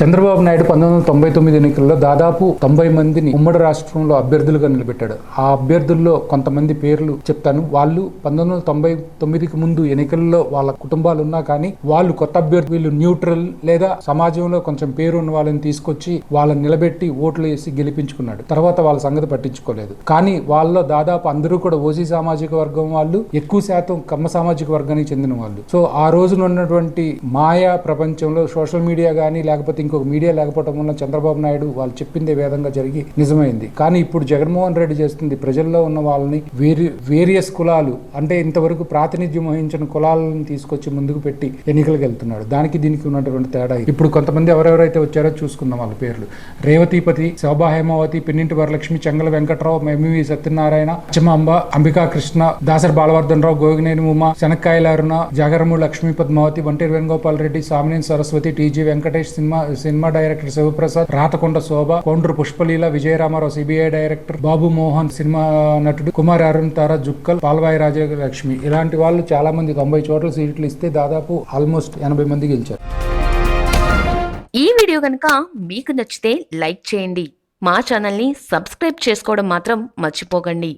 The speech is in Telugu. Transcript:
చంద్రబాబు నాయుడు పంతొమ్మిది వందల తొంభై తొమ్మిది ఎన్నికల్లో దాదాపు తొంభై మందిని ఉమ్మడి రాష్ట్రంలో అభ్యర్థులుగా నిలబెట్టాడు. ఆ అభ్యర్థుల్లో కొంతమంది పేర్లు చెప్తాను. వాళ్ళు పంతొమ్మిది వందల తొంభై తొమ్మిదికి ముందు ఎన్నికల్లో వాళ్ళ కుటుంబాలు ఉన్నా కానీ వాళ్ళు కొత్త అభ్యర్థి వీళ్ళు న్యూట్రల్ లేదా సమాజంలో కొంచెం పేరు ఉన్న వాళ్ళని తీసుకొచ్చి వాళ్ళని నిలబెట్టి ఓట్లు వేసి గెలిపించుకున్నాడు. తర్వాత వాళ్ళ సంగతి పట్టించుకోలేదు. కానీ వాళ్ళలో దాదాపు అందరూ కూడా ఓసీ సామాజిక వర్గం వాళ్ళు ఎక్కువ శాతం కమ్మ సామాజిక వర్గానికి చెందిన వాళ్ళు. సో ఆ రోజున ఉన్నటువంటి మాయా ప్రపంచంలో సోషల్ మీడియా కానీ లేకపోతే ఇంకొక మీడియా లేకపోవడం వల్ల చంద్రబాబు నాయుడు వాళ్ళు చెప్పిందే వేదంగా జరిగి నిజమైంది. కానీ ఇప్పుడు జగన్మోహన్ రెడ్డి చేస్తుంది ప్రజల్లో ఉన్న వాళ్ళని వేరి వేరియస్ కులాలు అంటే ఇంతవరకు ప్రాతినిధ్యం వహించిన కులాలను తీసుకొచ్చి ముందుకు పెట్టి ఎన్నికలకు వెళ్తున్నాడు. దానికి దీనికి ఉన్నటువంటి తేడా ఇప్పుడు కొంతమంది ఎవరెవరైతే వచ్చారో చూసుకుందాం వాళ్ళ పేర్లు. రేవతిపతి శోభా హేమావతి పిన్నింటి వరలక్ష్మి చెంగల వెంకట్రావు ఎంవి సత్యనారాయణ అచ్చమాంబ అంబికా కృష్ణ దాసరి బాలవర్ధన్ రావు గోగినేని ఉమ శనక్కాయల అరుణ జాగరము లక్ష్మీ పద్మావతి వంటి Venugopal Reddy Samineni Saraswathi TG Venkatesh cinema cinema director Shivaprasad Rathakonda Shobha Koundru Pushpaleela Vijayaramarao CBI director Babu Mohan cinema నటుడు కుమార్ అరుణ్ తార జుక్కల్ పాల్వాయి రాజలక్ష్మి. ఇలాంటి వాళ్ళు చాలా మంది తొంభై చోట్ల సీట్లు ఇస్తే దాదాపు ఆల్మోస్ట్ ఎనభై మంది గెలిచారు. ఈ వీడియో కనుక మీకు నచ్చితే లైక్ చేయండి. మా ఛానల్ని సబ్స్క్రైబ్ చేసుకోవడం మాత్రం మర్చిపోకండి.